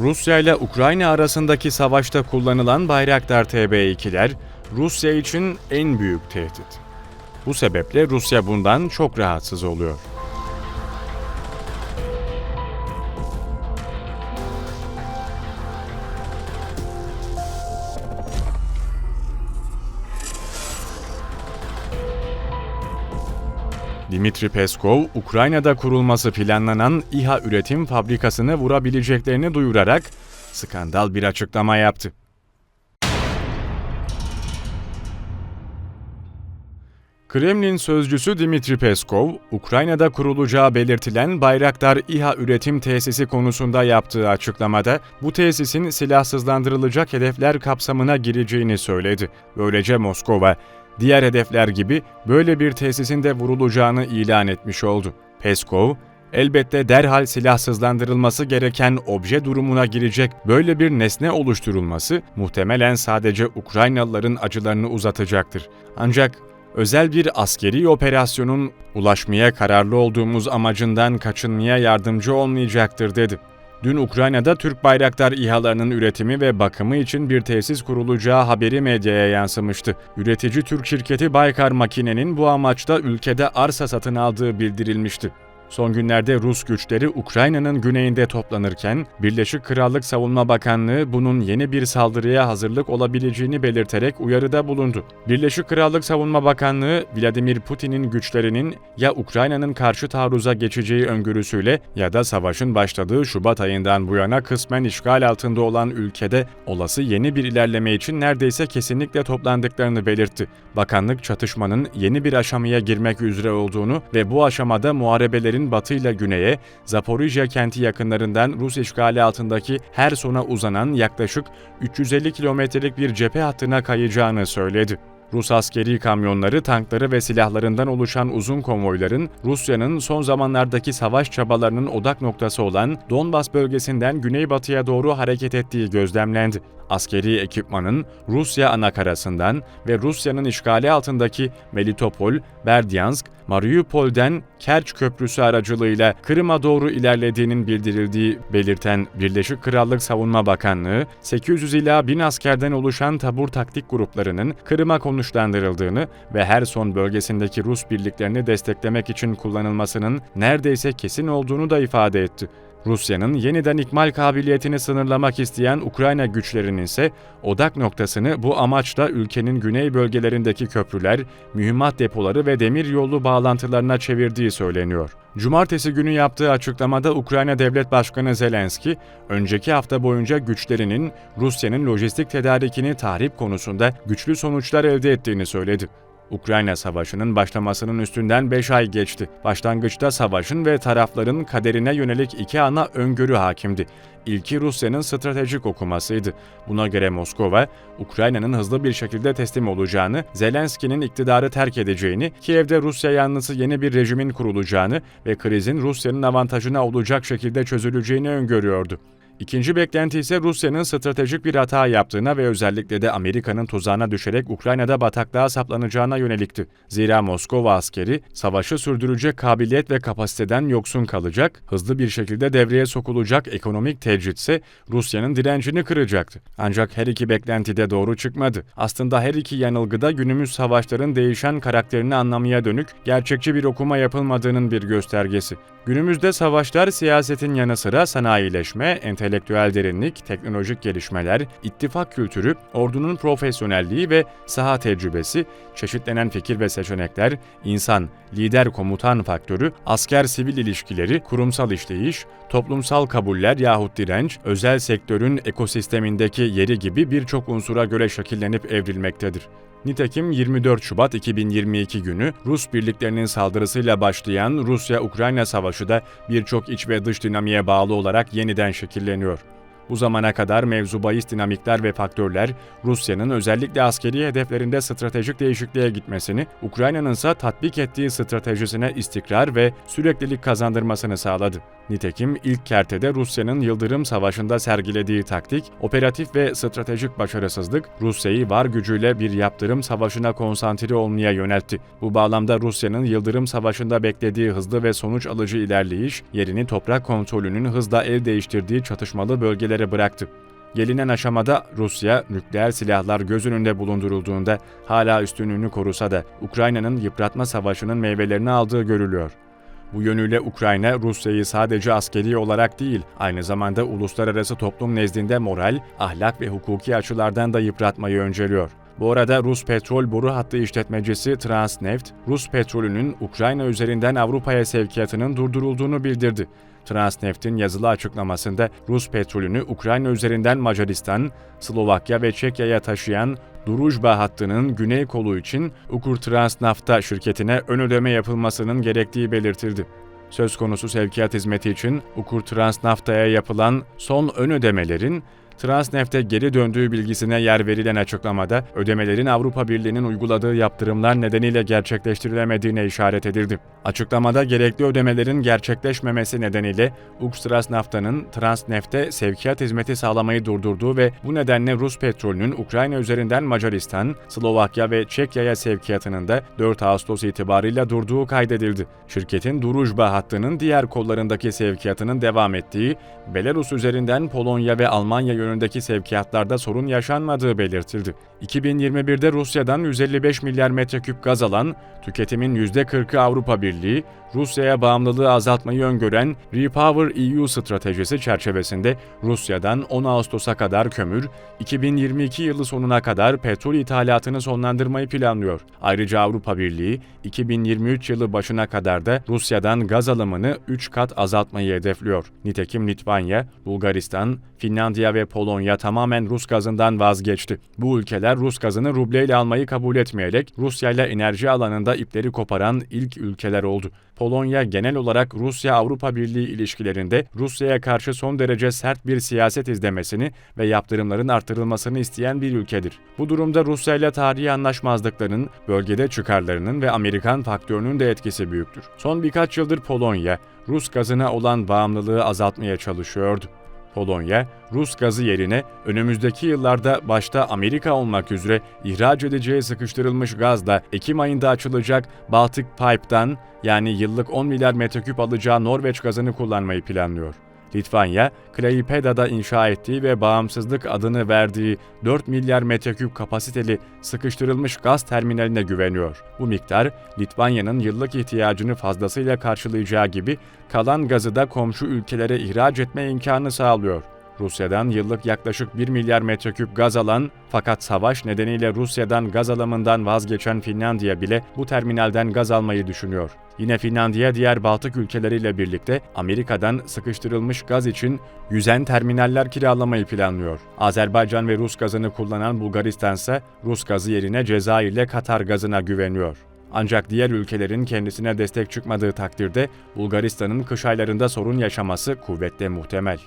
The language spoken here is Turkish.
Rusya ile Ukrayna arasındaki savaşta kullanılan Bayraktar TB2'ler Rusya için en büyük tehdit. Bu sebeple Rusya bundan çok rahatsız oluyor. Dimitri Peskov, Ukrayna'da kurulması planlanan İHA üretim fabrikasını vurabileceklerini duyurarak skandal bir açıklama yaptı. Kremlin sözcüsü Dimitri Peskov, Ukrayna'da kurulacağı belirtilen Bayraktar İHA üretim tesisi konusunda yaptığı açıklamada bu tesisin silahsızlandırılacak hedefler kapsamına gireceğini söyledi. Böylece Moskova, diğer hedefler gibi böyle bir tesisin de vurulacağını ilan etmiş oldu. Peskov, elbette derhal silahsızlandırılması gereken obje durumuna girecek böyle bir nesne oluşturulması muhtemelen sadece Ukraynalıların acılarını uzatacaktır. Ancak özel bir askeri operasyonun ulaşmaya kararlı olduğumuz amacından kaçınmaya yardımcı olmayacaktır dedi. Dün Ukrayna'da Türk Bayraktar İHA'larının üretimi ve bakımı için bir tesis kurulacağı haberi medyaya yansımıştı. Üretici Türk şirketi Baykar Makine'nin bu amaçta ülkede arsa satın aldığı bildirilmişti. Son günlerde Rus güçleri Ukrayna'nın güneyinde toplanırken Birleşik Krallık Savunma Bakanlığı bunun yeni bir saldırıya hazırlık olabileceğini belirterek uyarıda bulundu. Birleşik Krallık Savunma Bakanlığı Vladimir Putin'in güçlerinin ya Ukrayna'nın karşı taarruza geçeceği öngörüsüyle ya da savaşın başladığı Şubat ayından bu yana kısmen işgal altında olan ülkede olası yeni bir ilerleme için neredeyse kesinlikle toplandıklarını belirtti. Bakanlık çatışmanın yeni bir aşamaya girmek üzere olduğunu ve bu aşamada muharebelerin batı ile güneye, Zaporijya kenti yakınlarından Rus işgali altındaki her sona uzanan yaklaşık 350 kilometrelik bir cephe hattına kayacağını söyledi. Rus askeri kamyonları, tankları ve silahlarından oluşan uzun konvoyların Rusya'nın son zamanlardaki savaş çabalarının odak noktası olan Donbas bölgesinden güneybatıya doğru hareket ettiği gözlemlendi. Askeri ekipmanın Rusya anakarasından ve Rusya'nın işgali altındaki Melitopol, Berdyansk, Mariupol'den Kerç Köprüsü aracılığıyla Kırım'a doğru ilerlediğinin bildirildiği belirten Birleşik Krallık Savunma Bakanlığı, 800 ila 1000 askerden oluşan tabur taktik gruplarının Kırım'a konuşlandırıldığını ve her son bölgesindeki Rus birliklerini desteklemek için kullanılmasının neredeyse kesin olduğunu da ifade etti. Rusya'nın yeniden ikmal kabiliyetini sınırlamak isteyen Ukrayna güçlerinin ise odak noktasını bu amaçla ülkenin güney bölgelerindeki köprüler, mühimmat depoları ve demir yolu bağlantılarına çevirdiği söyleniyor. Cumartesi günü yaptığı açıklamada Ukrayna Devlet Başkanı Zelenski, önceki hafta boyunca güçlerinin Rusya'nın lojistik tedarikini tahrip konusunda güçlü sonuçlar elde ettiğini söyledi. Ukrayna Savaşı'nın başlamasının üstünden 5 ay geçti. Başlangıçta savaşın ve tarafların kaderine yönelik iki ana öngörü hakimdi. İlki Rusya'nın stratejik okumasıydı. Buna göre Moskova, Ukrayna'nın hızlı bir şekilde teslim olacağını, Zelenski'nin iktidarı terk edeceğini, Kiev'de Rusya yanlısı yeni bir rejimin kurulacağını ve krizin Rusya'nın avantajına olacak şekilde çözüleceğini öngörüyordu. İkinci beklenti ise Rusya'nın stratejik bir hata yaptığına ve özellikle de Amerika'nın tuzağına düşerek Ukrayna'da bataklığa saplanacağına yönelikti. Zira Moskova askeri savaşı sürdürecek kabiliyet ve kapasiteden yoksun kalacak, hızlı bir şekilde devreye sokulacak ekonomik tecritse Rusya'nın direncini kıracaktı. Ancak her iki beklenti de doğru çıkmadı. Aslında her iki yanılgıda günümüz savaşların değişen karakterini anlamaya dönük gerçekçi bir okuma yapılmadığının bir göstergesi. Günümüzde savaşlar siyasetin yanı sıra sanayileşme, entelektüel derinlik, teknolojik gelişmeler, ittifak kültürü, ordunun profesyonelliği ve saha tecrübesi, çeşitlenen fikir ve seçenekler, insan, lider komutan faktörü, asker-sivil ilişkileri, kurumsal işleyiş, toplumsal kabuller yahut direnç, özel sektörün ekosistemindeki yeri gibi birçok unsura göre şekillenip evrilmektedir. Nitekim 24 Şubat 2022 günü Rus birliklerinin saldırısıyla başlayan Rusya-Ukrayna savaşı da birçok iç ve dış dinamiğe bağlı olarak yeniden şekilleniyor. Bu zamana kadar mevzu bahis dinamikler ve faktörler Rusya'nın özellikle askeri hedeflerinde stratejik değişikliğe gitmesini, Ukrayna'nın ise tatbik ettiği stratejisine istikrar ve süreklilik kazandırmasını sağladı. Nitekim ilk kertede Rusya'nın Yıldırım Savaşı'nda sergilediği taktik, operatif ve stratejik başarısızlık Rusya'yı var gücüyle bir yaptırım savaşına konsantre olmaya yöneltti. Bu bağlamda Rusya'nın Yıldırım Savaşı'nda beklediği hızlı ve sonuç alıcı ilerleyiş, yerini toprak kontrolünün hızla el değiştirdiği çatışmalı bölgelere gelişmeleri bıraktı. Gelinen aşamada Rusya nükleer silahlar göz önünde bulundurulduğunda hala üstünlüğünü korusa da Ukrayna'nın yıpratma savaşının meyvelerini aldığı görülüyor. Bu yönüyle Ukrayna Rusya'yı sadece askeri olarak değil, aynı zamanda uluslararası toplum nezdinde moral, ahlak ve hukuki açılardan da yıpratmayı önceliyor. Bu arada Rus petrol boru hattı işletmecisi Transneft, Rus petrolünün Ukrayna üzerinden Avrupa'ya sevkiyatının durdurulduğunu bildirdi. Transneft'in yazılı açıklamasında Rus petrolünü Ukrayna üzerinden Macaristan, Slovakya ve Çekya'ya taşıyan Druzhba hattının güney kolu için Ukrtransnafta şirketine ön ödeme yapılmasının gerektiği belirtildi. Söz konusu sevkiyat hizmeti için Ukrtransnafta'ya yapılan son ön ödemelerin Transneft'e geri döndüğü bilgisine yer verilen açıklamada ödemelerin Avrupa Birliği'nin uyguladığı yaptırımlar nedeniyle gerçekleştirilemediğine işaret edildi. Açıklamada gerekli ödemelerin gerçekleşmemesi nedeniyle Ukstrasnafta'nın Transneft'e sevkiyat hizmeti sağlamayı durdurduğu ve bu nedenle Rus petrolünün Ukrayna üzerinden Macaristan, Slovakya ve Çekya'ya sevkiyatının da 4 Ağustos itibarıyla durduğu kaydedildi. Şirketin Druzhba hattının diğer kollarındaki sevkiyatının devam ettiği, Belarus üzerinden Polonya ve Almanya yönündeki sevkiyatlarda sorun yaşanmadığı belirtildi. 2021'de Rusya'dan 155 milyar metreküp gaz alan, tüketimin %40'ı Avrupa Birliği, Rusya'ya bağımlılığı azaltmayı öngören Repower EU stratejisi çerçevesinde Rusya'dan 10 Ağustos'a kadar kömür, 2022 yılı sonuna kadar petrol ithalatını sonlandırmayı planlıyor. Ayrıca Avrupa Birliği 2023 yılı başına kadar da Rusya'dan gaz alımını 3 kat azaltmayı hedefliyor. Nitekim Litvanya, Bulgaristan, Finlandiya ve Polonya tamamen Rus gazından vazgeçti. Bu ülkeler Rus gazını rubleyle almayı kabul etmeyerek Rusya ile enerji alanında ipleri koparan ilk ülkeler oldu. Polonya genel olarak Rusya-Avrupa Birliği ilişkilerinde Rusya'ya karşı son derece sert bir siyaset izlemesini ve yaptırımların artırılmasını isteyen bir ülkedir. Bu durumda Rusya ile tarihi anlaşmazlıkların, bölgede çıkarlarının ve Amerikan faktörünün de etkisi büyüktür. Son birkaç yıldır Polonya, Rus gazına olan bağımlılığı azaltmaya çalışıyordu. Polonya, Rus gazı yerine önümüzdeki yıllarda başta Amerika olmak üzere ihraç edeceği sıkıştırılmış gazla Ekim ayında açılacak Baltic Pipe'dan yani yıllık 10 milyar metreküp alacağı Norveç gazını kullanmayı planlıyor. Litvanya, Klaipeda'da inşa ettiği ve bağımsızlık adını verdiği 4 milyar metreküp kapasiteli sıkıştırılmış gaz terminaline güveniyor. Bu miktar Litvanya'nın yıllık ihtiyacını fazlasıyla karşılayacağı gibi kalan gazı da komşu ülkelere ihraç etme imkanı sağlıyor. Rusya'dan yıllık yaklaşık 1 milyar metreküp gaz alan fakat savaş nedeniyle Rusya'dan gaz alımından vazgeçen Finlandiya bile bu terminalden gaz almayı düşünüyor. Yine Finlandiya diğer Baltık ülkeleriyle birlikte Amerika'dan sıkıştırılmış gaz için yüzen terminaller kiralamayı planlıyor. Azerbaycan ve Rus gazını kullanan Bulgaristan ise Rus gazı yerine Cezayir ile Katar gazına güveniyor. Ancak diğer ülkelerin kendisine destek çıkmadığı takdirde Bulgaristan'ın kış aylarında sorun yaşaması kuvvetle muhtemel.